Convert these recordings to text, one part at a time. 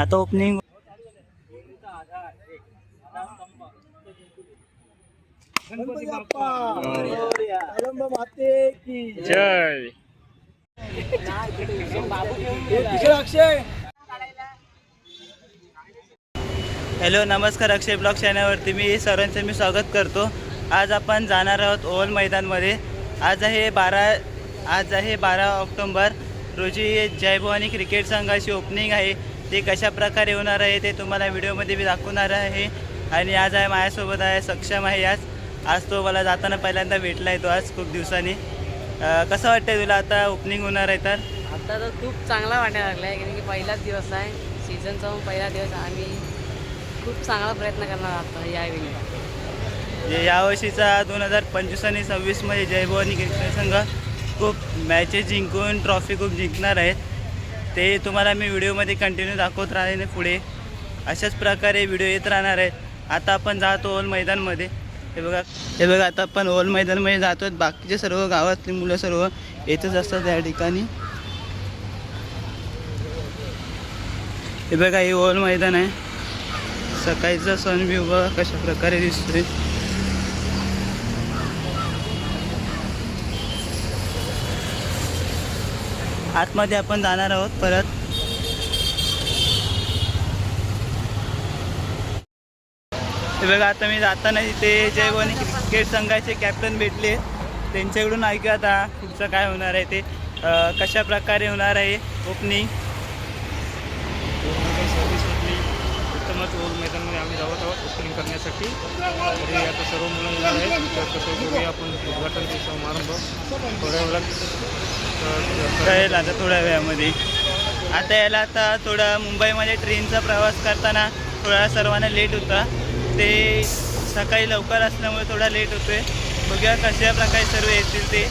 आता ओपनिंग गणपती बाप्पा कदंब माते की जय अक्षय. हॅलो नमस्कार अक्षय ब्लॉग चॅनलवरती. मी सर्वांचं मी स्वागत करतो. आज आपण जाणार आहोत ओव्हल मैदानमध्ये. आज आहे बारा आज आहे बारा ऑक्टोंबर. रोजी जय भवानी क्रिकेट संघाची ओपनिंग आहे. ते कशा प्रकारे होणार आहे ते तुम्हाला व्हिडिओमध्ये मी दाखवणार आहे. आणि आज आहे माझ्यासोबत आहे सक्षम आहे आज आज तो मला जाताना पहिल्यांदा भेटला आहे तो आज खूप दिवसांनी. कसं वाटतंय तुला आता ओपनिंग होणार आहे तर? आता तर खूप चांगला वाटायला लागला आहे कारण की पहिलाच दिवस आहे. सीझनचा पहिला दिवस आहे. आम्ही खूप चांगला प्रयत्न करणार आहोत यावेळी यावर्षीचा दोन हजार पंचवीस आणि सव्वीसमध्ये जयभवानी क्रिकेट संघ खूप मॅचेस जिंकून ट्रॉफी खूप जिंकणार आहेत. ते तुम्हाला मी व्हिडिओमध्ये कंटिन्यू दाखवत राहीन पुढे. अशाच प्रकारे व्हिडिओ येत राहणार आहेत. आता आपण जातो ओल मैदानमध्ये. हे बघा. हे बघा आता आपण ओल मैदानमध्ये जातो बाकीचे सर्व गावातली मुलं सर्व येतच असतात या ठिकाणी. हे बघा हे ओल मैदान आहे. सकाळचा सण व्यू बघा कशा प्रकारे दिसतोय. आतमध्ये आपण जाणार आहोत परत. हे बघा आता मी जाताना इथे जयभवानी क्रिकेट संघाचे कॅप्टन भेटले त्यांच्याकडून ऐका आता पुढचं काय होणार आहे ते. कशा प्रकारे होणार आहे ओपनिंग उत्तमच ओल मैदानमध्ये आम्ही जावत आहोत ओपनिंग करण्यासाठी. तरी आता सर्व मुलं आहेत. तर कसं आपण उद्घाटन समारंभ थोड्या वेळात कळेल आता थोड्या वेळामध्ये. आता याला आता थोडा मुंबईमध्ये ट्रेनचा प्रवास करताना थोडा सर्वांना लेट होता. ते सकाळी लवकर असल्यामुळे थोडा लेट होतोय. बघूया कशा प्रकारे सर्व येतील ते.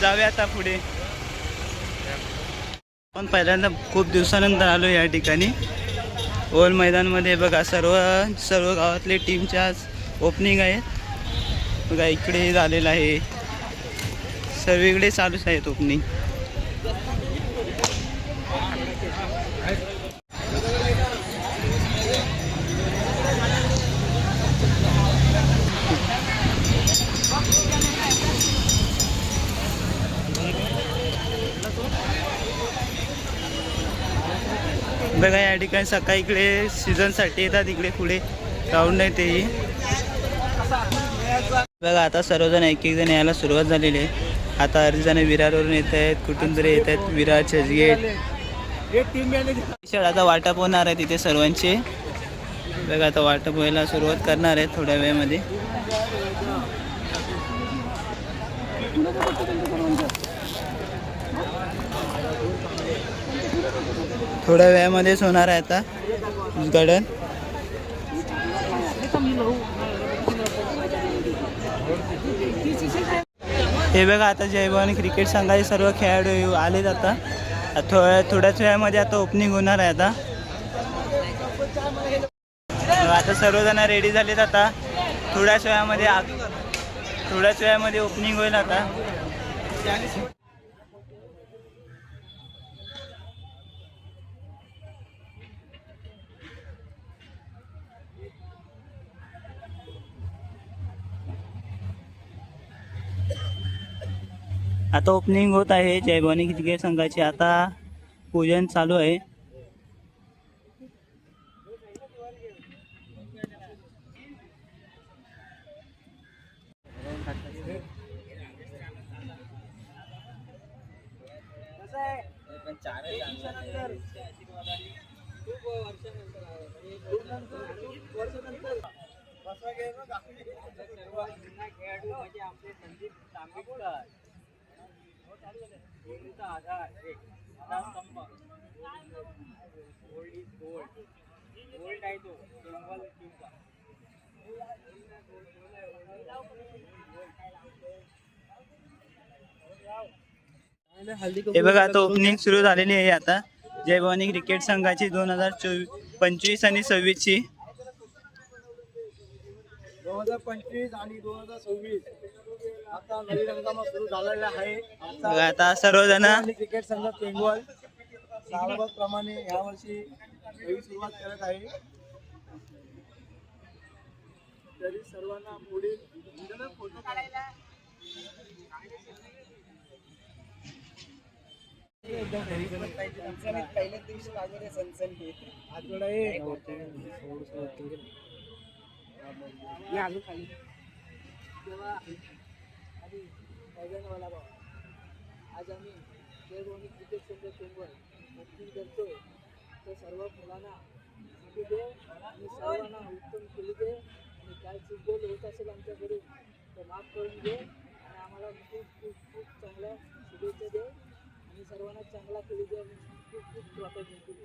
जाऊया आता पुढे. पण पहिल्यांदा खूप दिवसानंतर आलो या ठिकाणी. ओल मैदानमध्ये बघा सर्व सर्व गावातले टीमच्या आज ओपनिंग आहेत. बघा इकडे झालेलं आहे. सर्वीकडे चालूच आहेत ओपनिंग. बघा या ठिकाणी सकाळी इकडे सीझनसाठी येतात इकडे पुढे राऊंड आहे तेही. बघा आता सर्वजण एक एक जण यायला सुरुवात झालेली आहे. आता अर्धी जण विरारवरून येत आहेत कुठून तरी येत आहेत विरार चर्चगेट. आता वाटप होणार आहे तिथे सर्वांचे. बघा आता वाटप व्हायला सुरुवात करणार आहे थोड्या वेळामध्ये. थोड्या वेळामध्येच होणार आहे आता उद्घाटन. हे बघा आता जयभवानी क्रिकेट संघाचे सर्व खेळाडू आलेत आता. थोड्या थोड्याच वेळामध्ये आता ओपनिंग होणार आहे आता. आता सर्वजण रेडी झालेत आता. थोड्याच वेळामध्ये थोड्याच वेळामध्ये ओपनिंग होईल आता. आता ओपनिंग होत आहे. जयभवानी क्रिकेट संघाची आता पूजन चालू आहे. हे बघा आता ओपनिंग सुरू झालेली आहे आता. जयभवानी क्रिकेट संघाची दोन हजार चोवीस पंचवीस आणि सव्वीसची. हजार पंचवीस आणि दोन हजार सव्वीस. आता नवीन हंगामा सुरू झालेला आहे. बघा आता सर्वजण क्रिकेट संघ पेंगवल प्रमाणे यावर्षी नवी सुरुवात करत आहे. तरी सर्वांना पुढील फोटो काढायला पहिल्याच दिवशी लागले सनसन आठवडा तेव्हा आधी मैदानवाला भाव आज आम्ही देवभूमी क्रिकेट संघ टीमवर नक्की करतो तर सर्व मुलांना सुखी दे आणि सर्वांना उत्तम केली दे आणि काय चुकबोल होत असेल आमच्याकडून तर माफ करून दे आणि आम्हाला खूप खूप खूप चांगल्या शुभेच्छा दे आणि सर्वांना चांगला केली दे आणि खूप खूप ट्रॉफी जिंकू दे.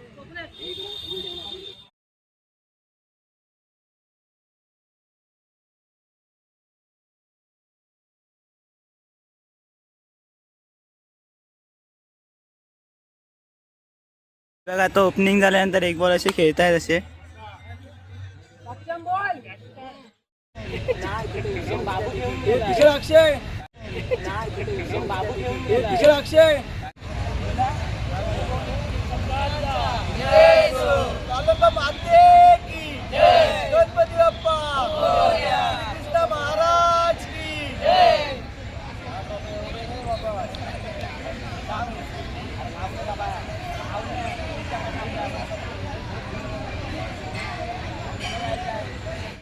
बघा आता ओपनिंग झाल्यानंतर एक बॉल असे खेळतायत असे अक्षय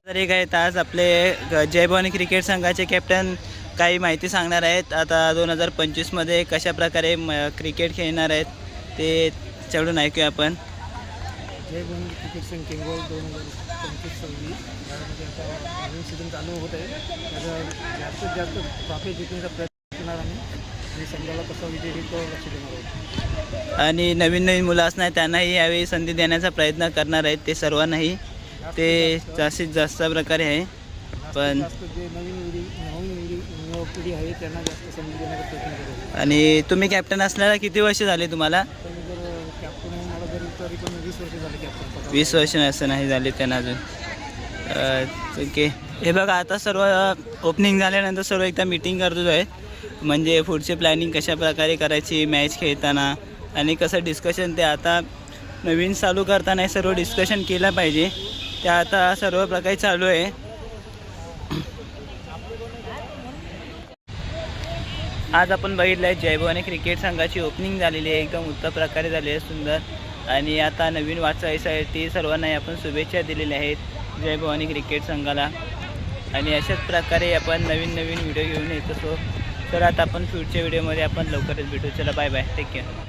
तर एक आहेत आज. आपले ग- जय भवानी क्रिकेट संघाचे कॅप्टन काही माहिती सांगणार आहेत. आता दोन हजार पंचवीसमध्ये कशा प्रकारे म- क्रिकेट खेळणार आहेत ते तेवढून ऐकूया आपण. जय भूमी क्रिकेट संघ केंगोल दोन हजार पंचवीस सव्वीस यामध्ये आता नवीन सीझन चालू होत आहे. त्याचा जास्तीत जास्त ट्रॉफी जिंकण्याचा प्रयत्न करणार आम्ही. आणि संघाला कसा विजय होईल तो लक्ष देणार आहोत. आणि नवीन नवीन मुलं असणार त्यांनाही यावेळी संधी देण्याचा प्रयत्न करणार आहेत ते सर्वांनाही. ते जास्तीत जास्त प्रकारे आहे. पण आणि तुम्ही कॅप्टन असल्याला किती वर्ष झाले तुम्हाला? वीस वर्ष असं नाही झाले त्यांना अजून. ओके. हे बघा आता सर्व ओपनिंग झाल्यानंतर सर्व एकदा मीटिंग करतो आहे म्हणजे पुढची प्लॅनिंग कशा प्रकारे करायची मॅच खेळताना आणि कसं डिस्कशन ते आता नवीन चालू करताना सर्व डिस्कशन केलं पाहिजे. ते आता सर्व प्रकारे चालू आहे. आज आपण बघितलं आहे जयभवानी क्रिकेट संघाची ओपनिंग झालेली आहे. एकदम उत्तम प्रकारे झाली आहे सुंदर. आणि आता नवीन वाचायसाठी सर्वांनाही आपण शुभेच्छा दिलेल्या आहेत जयभवानी क्रिकेट संघाला. आणि अशाच प्रकारे आपण नवीन नवीन व्हिडिओ घेऊन येत असतो तर आता आपण पुढच्या व्हिडिओमध्ये आपण लवकरच भेटू. चला बाय बाय टेक केअर